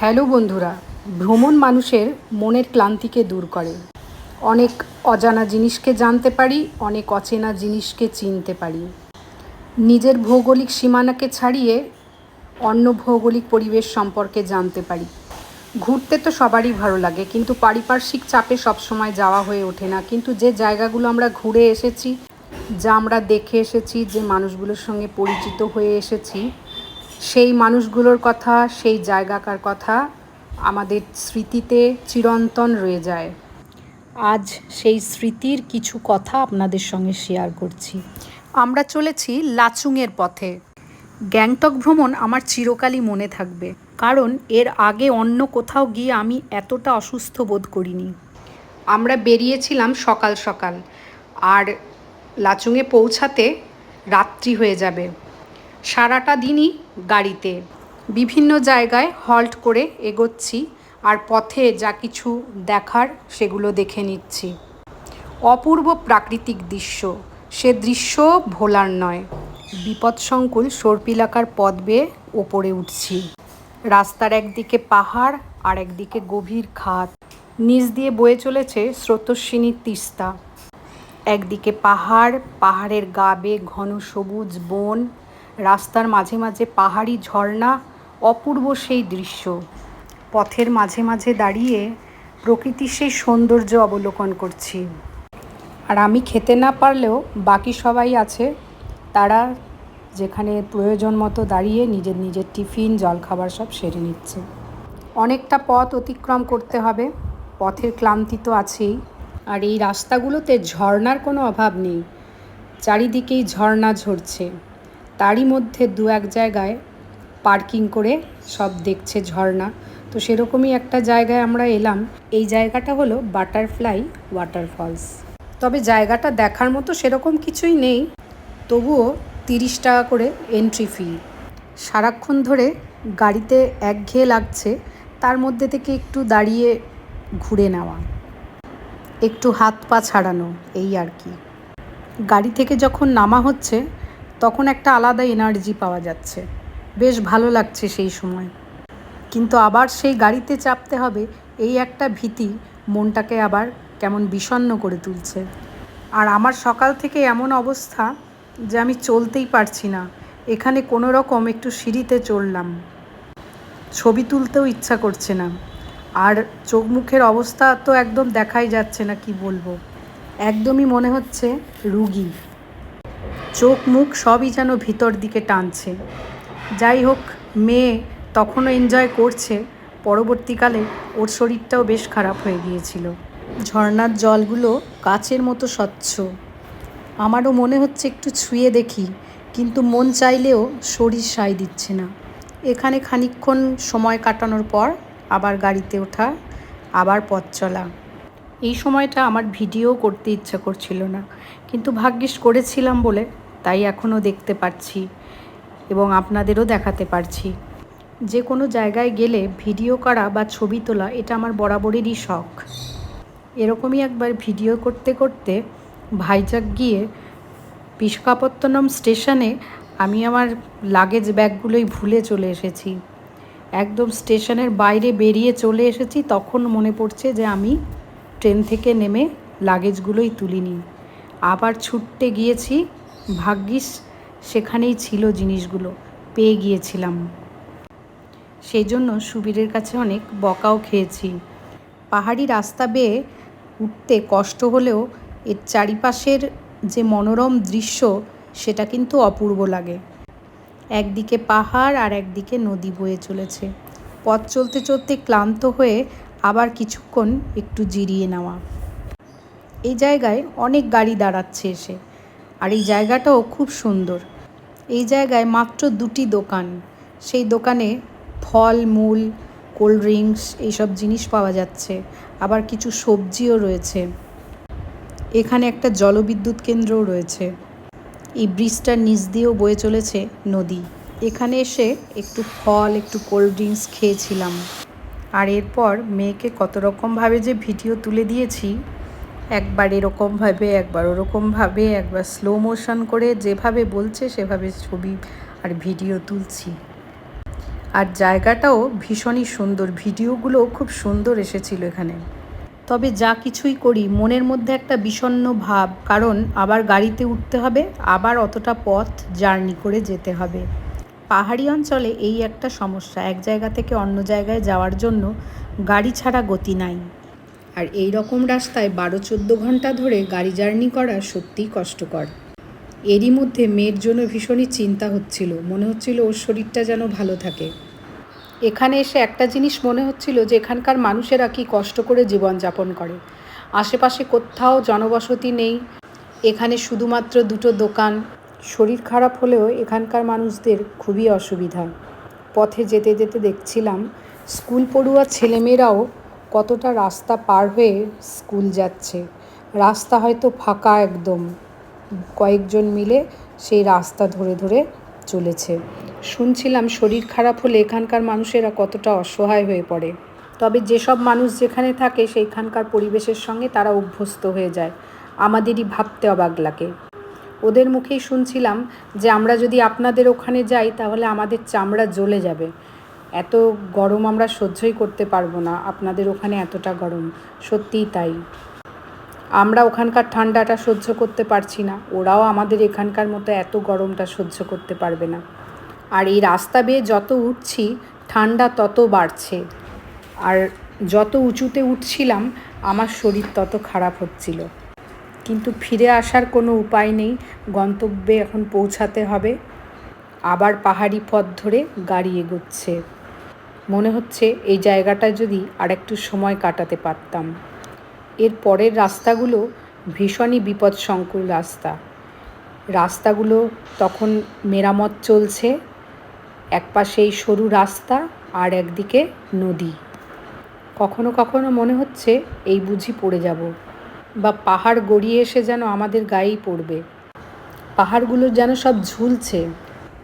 Hello বন্ধুরা, ভ্রমণ মানুষের মনের ক্লান্তিকে দূর করে। অনেক অজানা জিনিসকে জানতে পারি, অনেক অচেনা জিনিসকে চিনতে পারি। নিজের ভৌগোলিক সীমানাকে ছাড়িয়ে অন্য ভৌগোলিক পরিবেশ সম্পর্কে জানতে পারি। ঘুরতে তো সবারই ভালো লাগে, কিন্তু পারিপার্শ্বিক চাপে সবসময় যাওয়া হয়ে ওঠে না। কিন্তু যে জায়গাগুলো আমরা ঘুরে এসেছি, যা আমরা দেখে এসেছি, যে মানুষগুলোর সঙ্গে পরিচিত হয়ে এসেছি সেই মানুষগুলোর কথা, সেই জায়গাকার কথা আমাদের স্মৃতিতে চিরন্তন রয়ে যায়। আজ সেই স্মৃতির কিছু কথা আপনাদের সঙ্গে শেয়ার করছি। আমরা চলেছি লাচুংয়ের পথে। গ্যাংটক ভ্রমণ আমার চিরকালই মনে থাকবে, কারণ এর আগে অন্য কোথাও গিয়ে আমি এতটা অসুস্থ বোধ করিনি। আমরা বেরিয়েছিলাম সকাল সকাল, আর লাচুংয়ে পৌঁছাতে রাত্রি হয়ে যাবে। সারাটা দিনই গাড়িতে। বিভিন্ন জায়গায় হল্ট করে এগোচ্ছি আর পথে যা কিছু দেখার সেগুলো দেখে নিচ্ছি। অপূর্ব প্রাকৃতিক দৃশ্য, সে দৃশ্য ভোলার নয়। বিপদসংকুল সর্পিলাকার পথ বেয়ে ওপরে উঠছি। রাস্তার একদিকে পাহাড়, আর একদিকে গভীর খাত। নিচ দিয়ে বয়ে চলেছে স্রোতস্বিনী তিস্তা। একদিকে পাহাড়, পাহাড়ের গা বেয়ে ঘন সবুজ বন রাস্তার মাঝে মাঝে পাহাড়ি ঝর্ণা, অপূর্ব সেই দৃশ্য। পথের মাঝে মাঝে দাঁড়িয়ে প্রকৃতির সেই সৌন্দর্য অবলোকন করছি। আর আমি খেতে না পারলেও বাকি সবাই আছে, তারা যেখানে প্রয়োজন মতো দাঁড়িয়ে নিজের নিজের টিফিন, জলখাবার সব সেরে নিচ্ছে। অনেকটা পথ অতিক্রম করতে হবে, পথের ক্লান্তি তো আছেই। আর এই রাস্তাগুলোতে ঝর্ণার কোনো অভাব নেই, চারিদিকেই ঝর্ণা ঝরছে। তারই মধ্যে দু এক জায়গায় পার্কিং করে সব দেখছে ঝর্ণা। তো সেরকমই একটা জায়গায় আমরা এলাম। এই জায়গাটা হলো বাটারফ্লাই ওয়াটারফলস। তবে জায়গাটা দেখার মতো সেরকম কিছুই নেই। তবুও তিরিশ টাকা করে এন্ট্রি ফি সারাক্ষণ ধরে গাড়িতে একঘেয়ে লাগছে, তার মধ্যে থেকে একটু দাঁড়িয়ে ঘুরে নেওয়া। একটু হাত পা ছাড়ানো, এই আর কি। গাড়ি থেকে যখন নামা হচ্ছে তখন একটা আলাদা এনার্জি পাওয়া যাচ্ছে। বেশ ভালো লাগছে সেই সময়। কিন্তু আবার সেই গাড়িতে চাপতে হবে, এই একটা ভীতি মনটাকে আবার কেমন বিষণ্ণ করে তুলছে। আর আমার সকাল থেকে এমন অবস্থা যে আমি চলতেই পারছি না। এখানে কোনো রকম একটু সিঁড়িতে চললাম ছবি তুলতেও ইচ্ছা করছে না। আর চোখ মুখের অবস্থা তো একদম দেখাই যাচ্ছে না, কি বলব? একদমই মনে হচ্ছে রুগী। চোখ মুখ সবই যেন ভিতর দিকে টানছে। যাই হোক, মেয়ে তখনও এনজয় করছে, পরবর্তীকালে ওর শরীরটাও বেশ খারাপ হয়ে গিয়েছিল। ঝর্নার জলগুলো কাচের মতো স্বচ্ছ। আমারও মনে হচ্ছে একটু ছুঁয়ে দেখি, কিন্তু মন চাইলেও শরীর সায় দিচ্ছে না। এখানে খানিকক্ষণ সময় কাটানোর পর আবার গাড়িতে ওঠা, আবার পথ চলা। এই সময়টা আমার ভিডিও করতে ইচ্ছা করছিল না, কিন্তু ভাগ্যিস করেছিলাম বলে তাই এখনও দেখতে পাচ্ছি এবং আপনাদেরও দেখাতে পারছি। যে কোনো জায়গায় গেলে ভিডিও করা বা ছবি তোলা এটা আমার বরাবরেরই শখ। এরকমই একবার ভিডিও করতে করতে ভাইজাগ গিয়ে বিশাখাপত্তনম স্টেশনে আমি আমার লাগেজ ব্যাগগুলোই ভুলে চলে এসেছি। একদম স্টেশনের বাইরে বেরিয়ে চলে এসেছি, তখন মনে পড়ছে যে আমি ট্রেন থেকে নেমে লাগেজগুলোই তুলিনি। আবার ছুটতে গিয়েছি ভাগ্যিস সেখানেই ছিল জিনিসগুলো, পেয়ে গিয়েছিলাম। সেই জন্য সুবীরের কাছে অনেক বকাও খেয়েছি। পাহাড়ি রাস্তা বেয়ে উঠতে কষ্ট হলেও এর চারিপাশের যে মনোরম দৃশ্য, সেটা কিন্তু অপূর্ব লাগে। একদিকে পাহাড় আর একদিকে নদী বয়ে চলেছে। পথ চলতে চলতে ক্লান্ত হয়ে আবার কিছুক্ষণ একটু জিরিয়ে নেওয়া। এই জায়গায় অনেক গাড়ি দাঁড়াচ্ছে এসে। আর এই জায়গাটাও খুব সুন্দর। এই জায়গায় মাত্র দুটি দোকান। সেই দোকানে ফল, মূল, কোল্ড ড্রিঙ্কস এইসব জিনিস পাওয়া যাচ্ছে। আবার কিছু সবজিও রয়েছে। এখানে একটা জলবিদ্যুৎ কেন্দ্রও রয়েছে। এই ব্রিজটার নিচ দিয়েও বয়ে চলেছে নদী। এখানে এসে একটু ফল, একটু কোল্ড ড্রিঙ্কস খেয়েছিলাম। আর এরপর মেয়েকে কত রকমভাবে যে ভিডিও তুলে দিয়েছি একবার এরকমভাবে, একবার ওরকমভাবে, একবার স্লো মোশন করে যেভাবে বলছে সেভাবে ছবি আর ভিডিও তুলছি। আর জায়গাটাও ভীষণই সুন্দর, ভিডিওগুলোও খুব সুন্দর এসেছিল এখানে। তবে যা কিছুই করি, মনের মধ্যে একটা বিষণ্ণ ভাব, কারণ আবার গাড়িতে উঠতে হবে, আবার অতটা পথ জার্নি করে যেতে হবে। পাহাড়ি অঞ্চলে এই একটা সমস্যা, এক জায়গা থেকে অন্য জায়গায় যাওয়ার জন্য গাড়ি ছাড়া গতি নাই। আর এই রকম রাস্তায় বারো চোদ্দ ঘণ্টা ধরে গাড়ি জার্নি করা সত্যিই কষ্টকর। এরই মধ্যে মেয়ের জন্য ভীষণই চিন্তা হচ্ছিল, মনে হচ্ছিল ওর শরীরটা যেন ভালো থাকে। এখানে এসে একটা জিনিস মনে হচ্ছিল যে এখানকার মানুষেরা কি কষ্ট করে জীবনযাপন করে। আশেপাশে কোথাও জনবসতি নেই, এখানে শুধুমাত্র দুটো দোকান। শরীর খারাপ হলেও এখানকার মানুষদের খুবই অসুবিধা। পথে যেতে যেতে দেখছিলাম, স্কুল পড়ুয়া ছেলেমেয়েরাও কতটা রাস্তা পার হয়ে স্কুল যাচ্ছে। রাস্তা হয়তো ফাঁকা একদম। কয়েকজন মিলে সেই রাস্তা ধরে ধরে চলেছে। শুনছিলাম শরীর খারাপ হলে এখানকার মানুষেরা কতটা অসহায় হয়ে পড়ে। তবে যেসব মানুষ যেখানে থাকে সেইখানকার পরিবেশের সঙ্গে তারা অভ্যস্ত হয়ে যায়। আমাদেরই ভাবতে অবাক লাগে। ওদের মুখেই শুনছিলাম যে আমরা যদি আপনাদের ওখানে যাই তাহলে আমাদের চামড়া জ্বলে যাবে। এত গরম আমরা সহ্যই করতে পারব না, আপনাদের ওখানে এতটা গরম, সত্যিই তাই। আমরা ওখানকার ঠান্ডাটা সহ্য করতে পারছি না, ওরাও আমাদের এখানকার মতো এত গরমটা সহ্য করতে পারবে না। আর এই রাস্তা বেয়ে যত উঠছি, ঠান্ডা তত বাড়ছে। আর যত উঁচুতে উঠছিলাম, আমার শরীর তত খারাপ হচ্ছিল। কিন্তু ফিরে আসার কোনো উপায় নেই, গন্তব্যে এখন পৌঁছাতে হবে। আবার পাহাড়ি পথ ধরে গাড়ি এগোচ্ছে। মনে হচ্ছে এই জায়গাটায় যদি আর একটু সময় কাটাতে পারতাম। এর পরের রাস্তাগুলো ভীষণই বিপদসংকুল রাস্তা। রাস্তাগুলো তখন মেরামত চলছে এক পাশে এই সরু রাস্তা আর একদিকে নদী। কখনো কখনো মনে হচ্ছে এই বুঝি পড়ে যাব বা পাহাড় গড়িয়ে এসে যেন আমাদের গায়েই পড়বে। পাহাড়গুলো যেন সব ঝুলছে।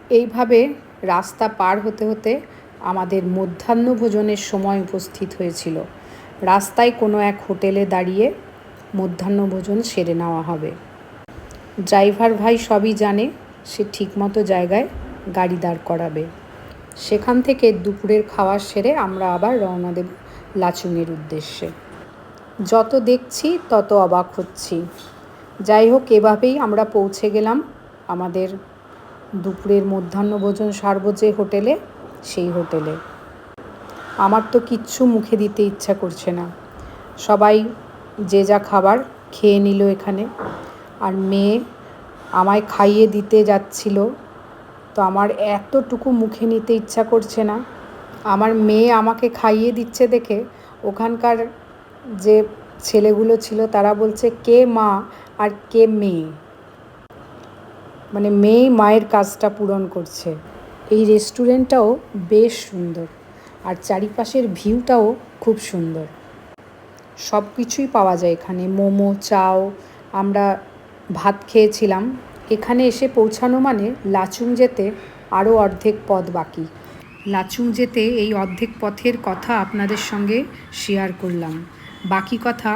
এইভাবে রাস্তা পার হতে হতে আমাদের মধ্যাহ্ন ভোজনের সময় উপস্থিত হয়েছিল। রাস্তায় কোনো এক হোটেলে দাঁড়িয়ে মধ্যাহ্ন ভোজন সেরে নেওয়া হবে। ড্রাইভার ভাই সবই জানে, সে ঠিকমতো জায়গায় গাড়ি দাঁড় করাবে। সেখান থেকে দুপুরের খাওয়া সেরে আমরা আবার রওনা দেব লাচুংয়ের উদ্দেশ্যে। যত দেখছি, তত অবাক হচ্ছি। যাই হোক, এভাবেই আমরা পৌঁছে গেলাম আমাদের দুপুরের মধ্যাহ্নভোজন সারব হোটেলে। সেই হোটেলে। আমার তো কিচ্ছু মুখে দিতে ইচ্ছা করছে না। সবাই যে যা খাবার খেয়ে নিল এখানে। আর মেয়ে আমায় খাইয়ে দিতে যাচ্ছিল, তো আমার এতটুকু মুখে নিতে ইচ্ছা করছে না। আমার মেয়ে আমাকে খাইয়ে দিচ্ছে দেখে ওখানকার যে ছেলেগুলো ছিল তারা বলছে, কে মা আর কে মেয়ে? মানে মেয়ে মায়ের কাজটা পূরণ করছে। এই রেস্টুরেন্টটাও বেশ সুন্দর আর চারিপাশের ভিউটাও খুব সুন্দর। সব কিছুই পাওয়া যায় এখানে। মোমো, চাও, আমরা ভাত খেয়েছিলাম। এখানে এসে পৌঁছানো মানে লাচুং যেতে আরও অর্ধেক পথ বাকি। লাচুং যেতে এই অর্ধেক পথের কথা আপনাদের সঙ্গে শেয়ার করলাম। বাকি কথা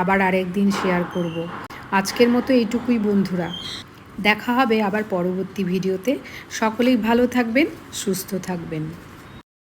আবার আরেক দিন শেয়ার করব। আজকের মতো এইটুকুই বন্ধুরা। দেখা হবে আবার পরবর্তী ভিডিওতে। সকলেই ভালো থাকবেন সুস্থ থাকবেন।